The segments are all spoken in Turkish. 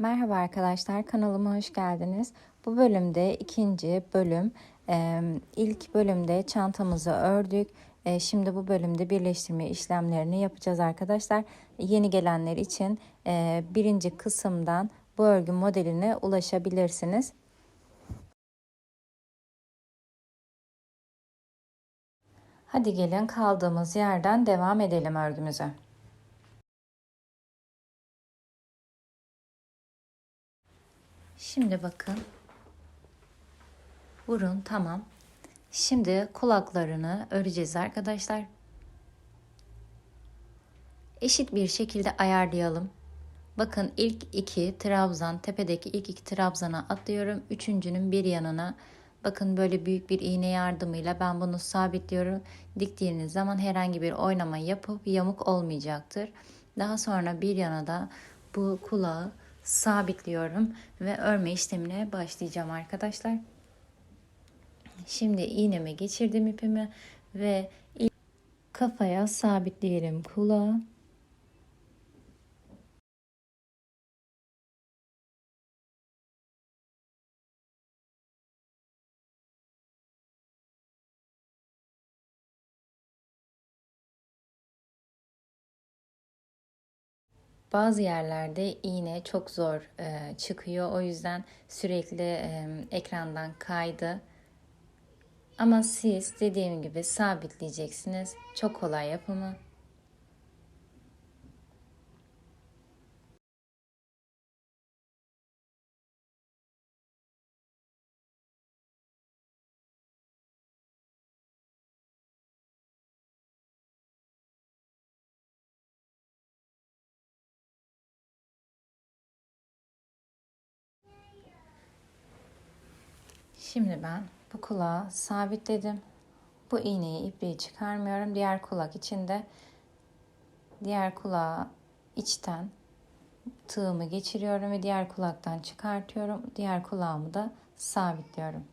Merhaba arkadaşlar kanalıma hoş geldiniz. Bu bölümde ikinci bölüm. İlk bölümde çantamızı ördük. Şimdi bu bölümde birleştirme işlemlerini yapacağız arkadaşlar. Yeni gelenler için birinci kısımdan bu örgü modeline ulaşabilirsiniz. Hadi gelin kaldığımız yerden devam edelim örgümüze. Şimdi bakın. Burun tamam. Şimdi kulaklarını öreceğiz arkadaşlar. Eşit bir şekilde ayarlayalım. Bakın ilk iki trabzan, tepedeki ilk iki trabzana atlıyorum. Üçüncünün bir yanına bakın böyle büyük bir iğne yardımıyla ben bunu sabitliyorum. Diktiğiniz zaman herhangi bir oynama yapıp yamuk olmayacaktır. Daha sonra bir yana da bu kulağı sabitliyorum ve örme işlemine başlayacağım arkadaşlar. Şimdi iğneme geçirdim ipimi ve kafaya sabitleyelim kulağı. Bazı yerlerde iğne çok zor e, çıkıyor. O yüzden sürekli e, ekrandan kaydı. Ama siz dediğim gibi sabitleyeceksiniz. Çok kolay yapımı. Şimdi ben bu kulağı sabitledim. Bu iğneyi ipliği çıkarmıyorum. Diğer kulak içinde diğer kulağı içten tığımı geçiriyorum ve diğer kulaktan çıkartıyorum. Diğer kulağımı da sabitliyorum.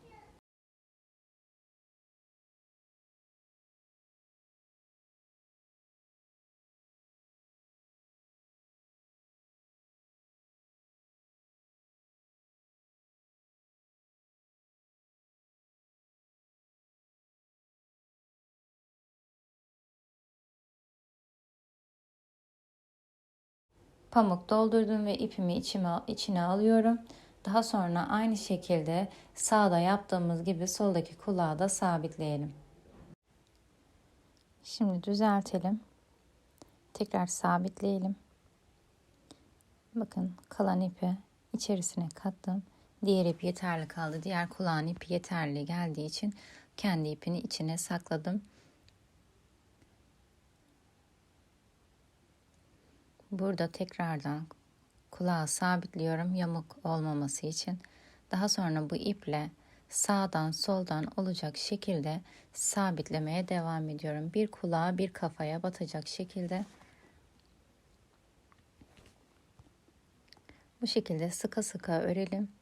Pamuk doldurdum ve ipimi içime, içine alıyorum. Daha sonra aynı şekilde sağda yaptığımız gibi soldaki kulağı da sabitleyelim. Şimdi düzeltelim. Tekrar sabitleyelim. Bakın kalan ipi içerisine kattım. Diğer ip yeterli kaldı. Diğer kulağın ipi yeterli geldiği için kendi ipini içine sakladım. Burada tekrardan kulağı sabitliyorum yamuk olmaması için. Daha sonra bu iple sağdan soldan olacak şekilde sabitlemeye devam ediyorum. Bir kulağa bir kafaya batacak şekilde. Bu şekilde sıka sıka örelim.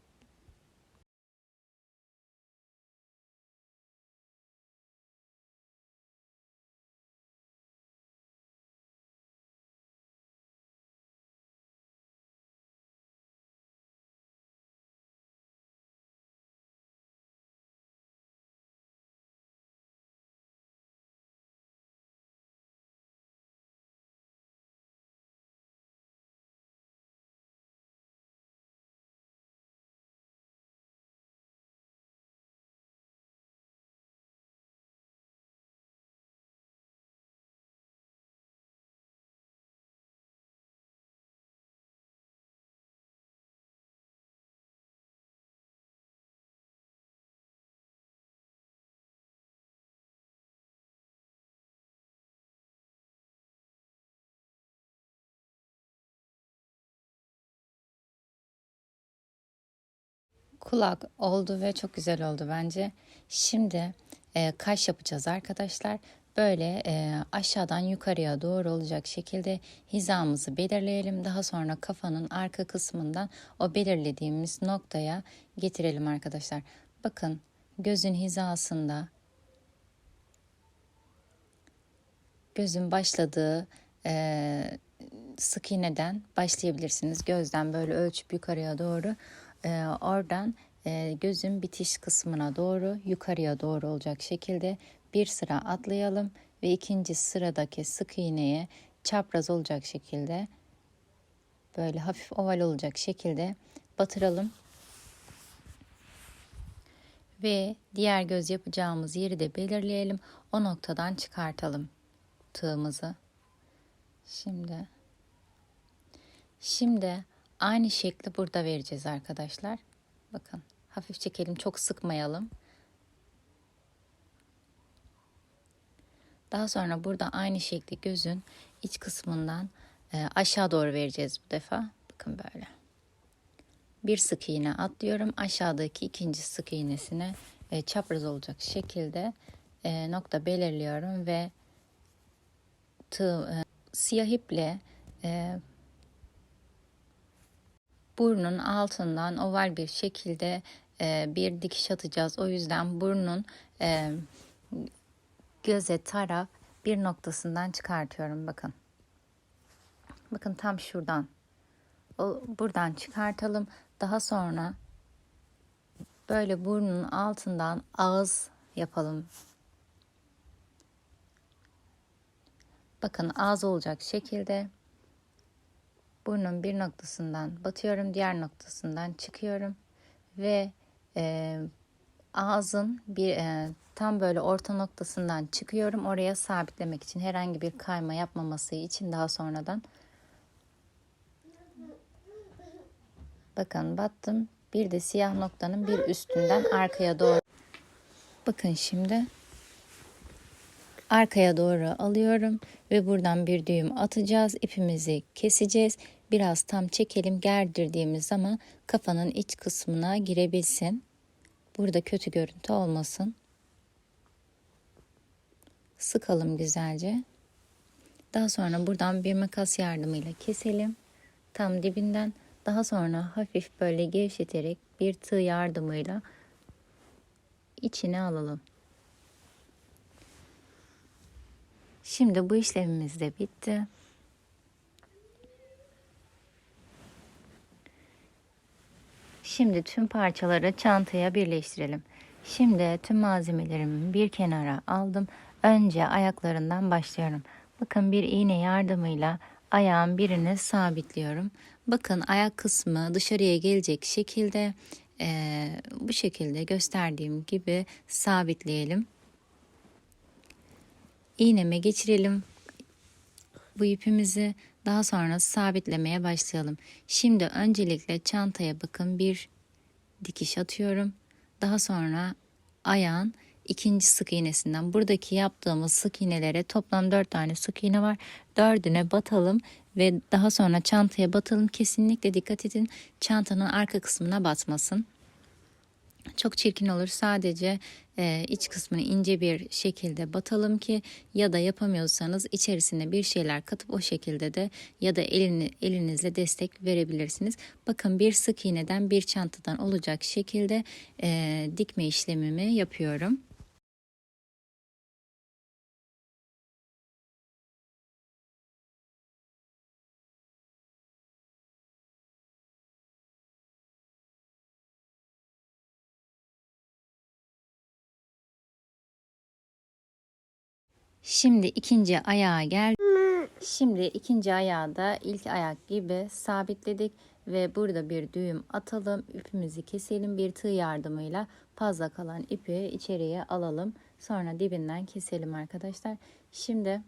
Kulak oldu ve çok güzel oldu bence. Şimdi e, kaş yapacağız arkadaşlar. Böyle e, aşağıdan yukarıya doğru olacak şekilde hizamızı belirleyelim. Daha sonra kafanın arka kısmından o belirlediğimiz noktaya getirelim arkadaşlar. Bakın gözün hizasında gözün başladığı e, sık iğneden başlayabilirsiniz. Gözden böyle ölçüp yukarıya doğru. Ee, oradan e, gözün bitiş kısmına doğru yukarıya doğru olacak şekilde bir sıra atlayalım ve ikinci sıradaki sık iğneye çapraz olacak şekilde böyle hafif oval olacak şekilde batıralım. Ve diğer göz yapacağımız yeri de belirleyelim. O noktadan çıkartalım tığımızı. Şimdi Şimdi aynı şekli burada vereceğiz arkadaşlar. Bakın hafif çekelim çok sıkmayalım. Daha sonra burada aynı şekli gözün iç kısmından e, aşağı doğru vereceğiz bu defa. Bakın böyle. Bir sık iğne atlıyorum. Aşağıdaki ikinci sık iğnesine e, çapraz olacak şekilde e, nokta belirliyorum ve tığ, siyah iple burnun altından oval bir şekilde e, bir dikiş atacağız. O yüzden burnun e, göze taraf bir noktasından çıkartıyorum. Bakın. Bakın tam şuradan. O, buradan çıkartalım. Daha sonra böyle burnun altından ağız yapalım. Bakın ağız olacak şekilde burnun bir noktasından batıyorum, diğer noktasından çıkıyorum ve e, ağzın bir e, tam böyle orta noktasından çıkıyorum. Oraya sabitlemek için herhangi bir kayma yapmaması için daha sonradan bakın battım. Bir de siyah noktanın bir üstünden arkaya doğru bakın şimdi arkaya doğru alıyorum ve buradan bir düğüm atacağız. İpimizi keseceğiz. Biraz tam çekelim gerdirdiğimiz zaman kafanın iç kısmına girebilsin. Burada kötü görüntü olmasın. Sıkalım güzelce. Daha sonra buradan bir makas yardımıyla keselim. Tam dibinden. Daha sonra hafif böyle gevşeterek bir tığ yardımıyla içine alalım. Şimdi bu işlemimiz de bitti. Şimdi tüm parçaları çantaya birleştirelim. Şimdi tüm malzemelerimi bir kenara aldım. Önce ayaklarından başlıyorum. Bakın bir iğne yardımıyla ayağın birini sabitliyorum. Bakın ayak kısmı dışarıya gelecek şekilde e, bu şekilde gösterdiğim gibi sabitleyelim. İğneme geçirelim bu ipimizi daha sonra sabitlemeye başlayalım. Şimdi öncelikle çantaya bakın bir dikiş atıyorum. Daha sonra ayağın ikinci sık iğnesinden buradaki yaptığımız sık iğnelere toplam dört tane sık iğne var. Dördüne batalım ve daha sonra çantaya batalım. Kesinlikle dikkat edin çantanın arka kısmına batmasın. Çok çirkin olur. Sadece e, iç kısmını ince bir şekilde batalım ki ya da yapamıyorsanız içerisine bir şeyler katıp o şekilde de ya da elini, elinizle destek verebilirsiniz. Bakın bir sık iğneden bir çantadan olacak şekilde e, dikme işlemimi yapıyorum. Şimdi ikinci ayağa gel. Şimdi ikinci ayağı da ilk ayak gibi sabitledik ve burada bir düğüm atalım. İpimizi keselim bir tığ yardımıyla fazla kalan ipi içeriye alalım. Sonra dibinden keselim arkadaşlar. Şimdi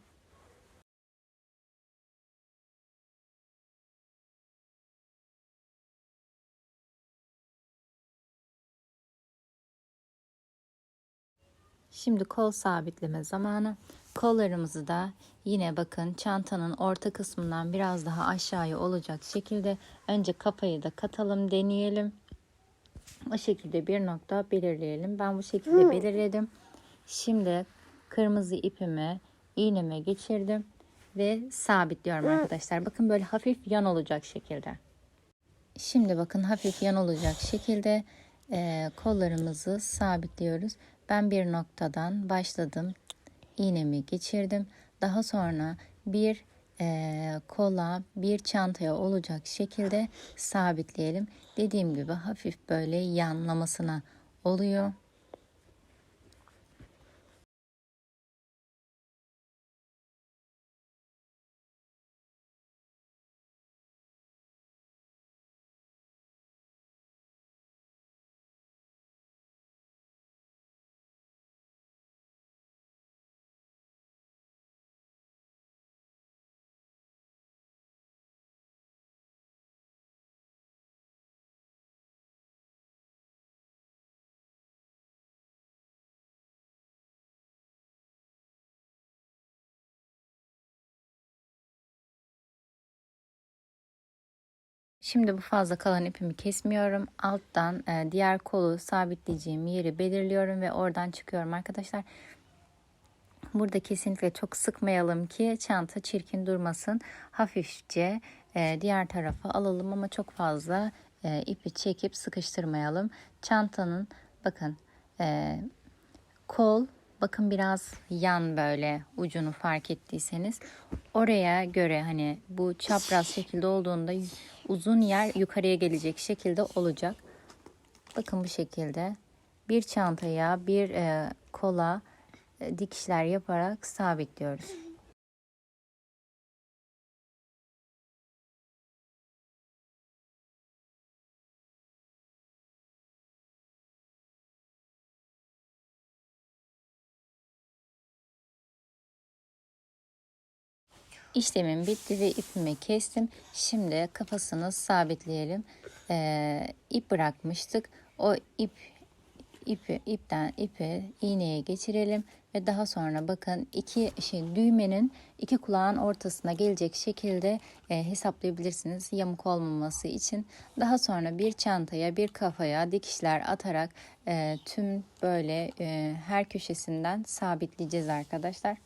Şimdi kol sabitleme zamanı. Kollarımızı da yine bakın çantanın orta kısmından biraz daha aşağıya olacak şekilde önce kafayı da katalım deneyelim. O şekilde bir nokta belirleyelim. Ben bu şekilde belirledim. Şimdi kırmızı ipimi iğneme geçirdim ve sabitliyorum arkadaşlar. Bakın böyle hafif yan olacak şekilde. Şimdi bakın hafif yan olacak şekilde e, kollarımızı sabitliyoruz. Ben bir noktadan başladım iğnemi geçirdim. Daha sonra bir e, kola bir çantaya olacak şekilde sabitleyelim. Dediğim gibi hafif böyle yanlamasına oluyor. Şimdi bu fazla kalan ipimi kesmiyorum. Alttan e, diğer kolu sabitleyeceğim yeri belirliyorum ve oradan çıkıyorum arkadaşlar. Burada kesinlikle çok sıkmayalım ki çanta çirkin durmasın. Hafifçe e, diğer tarafa alalım ama çok fazla e, ipi çekip sıkıştırmayalım. Çantanın bakın e, kol bakın biraz yan böyle ucunu fark ettiyseniz oraya göre hani bu çapraz şekilde olduğunda uzun yer yukarıya gelecek şekilde olacak. Bakın bu şekilde bir çantaya bir e, kola e, dikişler yaparak sabitliyoruz. İşlemim bitti ve ipimi kestim. Şimdi kafasını sabitleyelim. Ee, ip bırakmıştık. O ip ipi ipten ipi iğneye geçirelim ve daha sonra bakın iki şey düğmenin iki kulağın ortasına gelecek şekilde e, hesaplayabilirsiniz yamuk olmaması için. Daha sonra bir çantaya bir kafaya dikişler atarak e, tüm böyle e, her köşesinden sabitleyeceğiz arkadaşlar.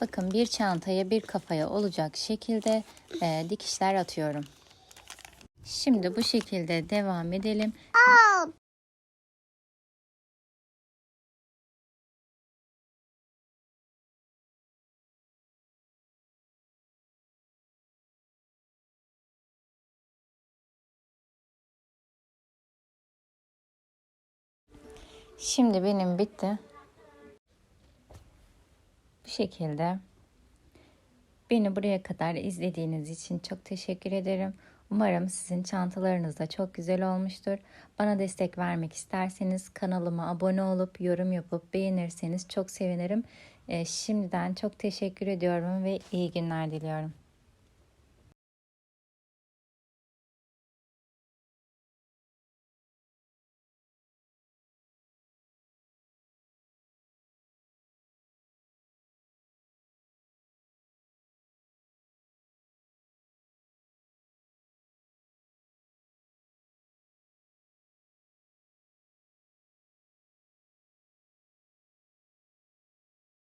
Bakın bir çantaya bir kafaya olacak şekilde e, dikişler atıyorum. Şimdi bu şekilde devam edelim. Şimdi benim bitti. Bu şekilde. Beni buraya kadar izlediğiniz için çok teşekkür ederim. Umarım sizin çantalarınız da çok güzel olmuştur. Bana destek vermek isterseniz kanalıma abone olup yorum yapıp beğenirseniz çok sevinirim. Şimdiden çok teşekkür ediyorum ve iyi günler diliyorum.